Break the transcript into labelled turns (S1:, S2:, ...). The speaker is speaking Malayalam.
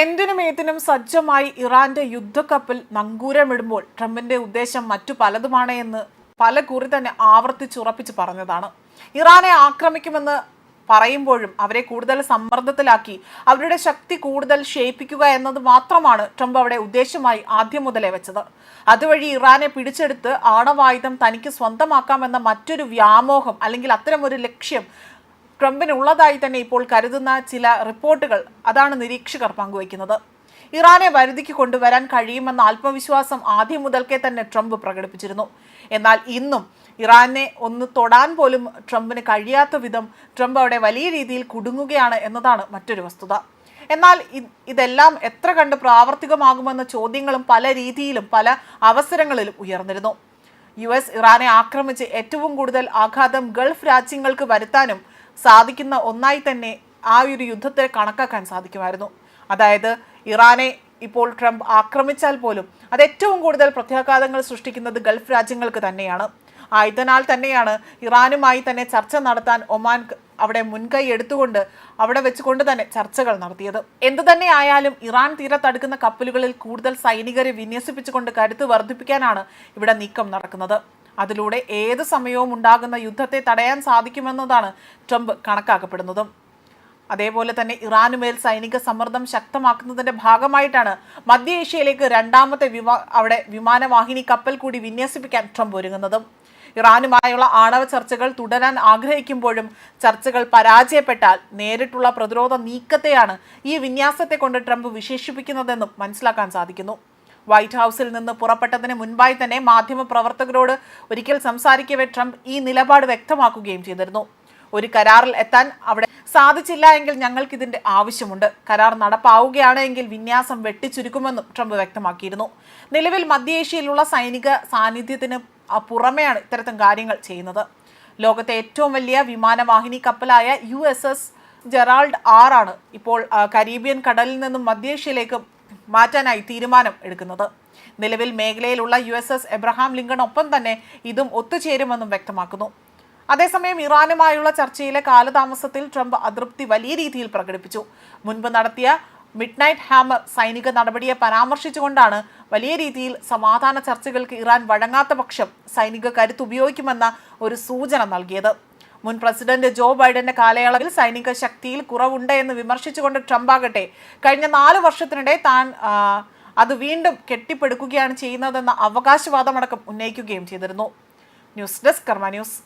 S1: എന്തിനും ഏതിനും സജ്ജമായി ഇറാന്റെ യുദ്ധക്കപ്പൽ നങ്കൂരമിടുമ്പോൾ ട്രംപിന്റെ ഉദ്ദേശം മറ്റു പലതുമാണ് എന്ന് പല കുറി തന്നെ ആവർത്തിച്ചുറപ്പിച്ച് പറഞ്ഞതാണ്. ഇറാനെ ആക്രമിക്കുമെന്ന് പറയുമ്പോഴും അവരെ കൂടുതൽ സമ്മർദ്ദത്തിലാക്കി അവരുടെ ശക്തി കൂടുതൽ ക്ഷയിപ്പിക്കുക എന്നത് മാത്രമാണ് ട്രംപ് അവിടെ ഉദ്ദേശമായി ആദ്യം മുതലേ വെച്ചത്. അതുവഴി ഇറാനെ പിടിച്ചെടുത്ത് ആണവായുധം തനിക്ക് സ്വന്തമാക്കാമെന്ന മറ്റൊരു വ്യാമോഹം അല്ലെങ്കിൽ അത്തരമൊരു ലക്ഷ്യം ട്രംപിനുള്ളതായി തന്നെ ഇപ്പോൾ കരുതുന്ന ചില റിപ്പോർട്ടുകൾ അതാണ് നിരീക്ഷകർ പങ്കുവയ്ക്കുന്നത്. ഇറാനെ വരുതിക്ക് കൊണ്ടുവരാൻ കഴിയുമെന്ന ആത്മവിശ്വാസം ആദ്യം മുതൽക്കേ തന്നെ ട്രംപ് പ്രകടിപ്പിച്ചിരുന്നു. എന്നാൽ ഇന്നും ഇറാനെ ഒന്ന് തൊടാൻ പോലും ട്രംപിന് കഴിയാത്ത വിധം ട്രംപ് അവിടെ വലിയ രീതിയിൽ കുടുങ്ങുകയാണ് എന്നതാണ് മറ്റൊരു വസ്തുത. എന്നാൽ ഇതെല്ലാം എത്ര കണ്ട് പ്രാവർത്തികമാകുമെന്ന ചോദ്യങ്ങളും പല രീതിയിലും പല അവസരങ്ങളിലും ഉയർന്നിരുന്നു. യു എസ് ഇറാനെ ആക്രമിച്ച് ഏറ്റവും കൂടുതൽ ആഘാതം ഗൾഫ് രാജ്യങ്ങൾക്ക് വരുത്താനും സാധിക്കുന്ന ഒന്നായി തന്നെ ആ ഒരു യുദ്ധത്തെ കണക്കാക്കാൻ സാധിക്കുമായിരുന്നു. അതായത് ഇറാനെ ഇപ്പോൾ ട്രംപ് ആക്രമിച്ചാൽ പോലും അത് ഏറ്റവും കൂടുതൽ പ്രത്യാഘാതങ്ങൾ സൃഷ്ടിക്കുന്നത് ഗൾഫ് രാജ്യങ്ങൾക്ക് തന്നെയാണ്. ആയതിനാൽ തന്നെയാണ് ഇറാനുമായി തന്നെ ചർച്ച നടത്താൻ ഒമാൻ അവിടെ മുൻകൈ എടുത്തുകൊണ്ട് അവിടെ വെച്ചുകൊണ്ട് തന്നെ ചർച്ചകൾ നടത്തിയത്. എന്തു തന്നെ ആയാലും ഇറാൻ തീരത്തടുക്കുന്ന കപ്പലുകളിൽ കൂടുതൽ സൈനികരെ വിന്യസിപ്പിച്ചുകൊണ്ട് കരുത്ത് വർദ്ധിപ്പിക്കാനാണ് ഇവിടെ നീക്കം നടക്കുന്നത്. അതിലൂടെ ഏത് സമയവും ഉണ്ടാകുന്ന യുദ്ധത്തെ തടയാൻ സാധിക്കുമെന്നതാണ് ട്രംപ് കണക്കാക്കപ്പെടുന്നതും. അതേപോലെ തന്നെ ഇറാനുമേൽ സൈനിക സമ്മർദ്ദം ശക്തമാക്കുന്നതിന്റെ ഭാഗമായിട്ടാണ് മധ്യ ഏഷ്യയിലേക്ക് രണ്ടാമത്തെ വിമാ അവിടെ വിമാനവാഹിനി കപ്പൽ കൂടി വിന്യസിപ്പിക്കാൻ ട്രംപ് ഒരുങ്ങുന്നതും. ഇറാനുമായുള്ള ആണവ ചർച്ചകൾ തുടരാൻ ആഗ്രഹിക്കുമ്പോഴും ചർച്ചകൾ പരാജയപ്പെട്ടാൽ നേരിട്ടുള്ള പ്രതിരോധ നീക്കത്തെയാണ് ഈ വിന്യാസത്തെ കൊണ്ട് ട്രംപ് വിശേഷിപ്പിക്കുന്നതെന്നും മനസ്സിലാക്കാൻ സാധിക്കുന്നു. വൈറ്റ് ഹൗസിൽ നിന്ന് പുറപ്പെട്ടതിന് മുൻപായി തന്നെ മാധ്യമപ്രവർത്തകരോട് ഒരിക്കൽ സംസാരിക്കവേ ട്രംപ് ഈ നിലപാട് വ്യക്തമാക്കുകയും ചെയ്തിരുന്നു. ഒരു കരാറിൽ എത്താൻ അവിടെ സാധിച്ചില്ല എങ്കിൽ ഞങ്ങൾക്ക് ഇതിന്റെ ആവശ്യമുണ്ട്. കരാർ നടപ്പാവുകയാണ് എങ്കിൽ വിന്യാസം വെട്ടിച്ചുരുക്കുമെന്നും ട്രംപ് വ്യക്തമാക്കിയിരുന്നു. നിലവിൽ മധ്യേഷ്യയിലുള്ള സൈനിക സാന്നിധ്യത്തിന് പുറമെയാണ് ഇത്തരത്തിൽ കാര്യങ്ങൾ ചെയ്യുന്നത്. ലോകത്തെ ഏറ്റവും വലിയ വിമാനവാഹിനി കപ്പലായ U S S Gerald R ആണ് ഇപ്പോൾ കരീബിയൻ കടലിൽ നിന്നും മധ്യേഷ്യയിലേക്ക് മാറ്റാനായി തീരുമാനം എടുക്കുന്നത്. നിലവിൽ മേഖലയിലുള്ള U S S Abraham Lincoln ഒപ്പം തന്നെ ഇതും ഒത്തുചേരുമെന്നും വ്യക്തമാക്കുന്നു. അതേസമയം ഇറാനുമായുള്ള ചർച്ചയിലെ കാലതാമസത്തിൽ ട്രംപ് അതൃപ്തി വലിയ രീതിയിൽ പ്രകടിപ്പിച്ചു. മുൻപ് നടത്തിയ മിഡ് നൈറ്റ് ഹാമർ സൈനിക നടപടിയെ പരാമർശിച്ചുകൊണ്ടാണ് വലിയ രീതിയിൽ സമാധാന ചർച്ചകൾക്ക് ഇറാൻ വഴങ്ങാത്ത പക്ഷം സൈനിക കരുത്ത് ഉപയോഗിക്കുമെന്ന ഒരു സൂചന നൽകിയത്. മുൻ പ്രസിഡന്റ് ജോ ബൈഡന്റെ കാലയളവിൽ സൈനിക ശക്തിയിൽ കുറവുണ്ട് എന്ന് വിമർശിച്ചുകൊണ്ട് ട്രംപ് ആകട്ടെ കഴിഞ്ഞ നാല് വർഷത്തിനിടെ താൻ അത് വീണ്ടും കെട്ടിപ്പടുക്കുകയാണ് ചെയ്യുന്നതെന്ന അവകാശവാദമടക്കം ഉന്നയിക്കുകയും ചെയ്തിരുന്നു. News desk Karma news.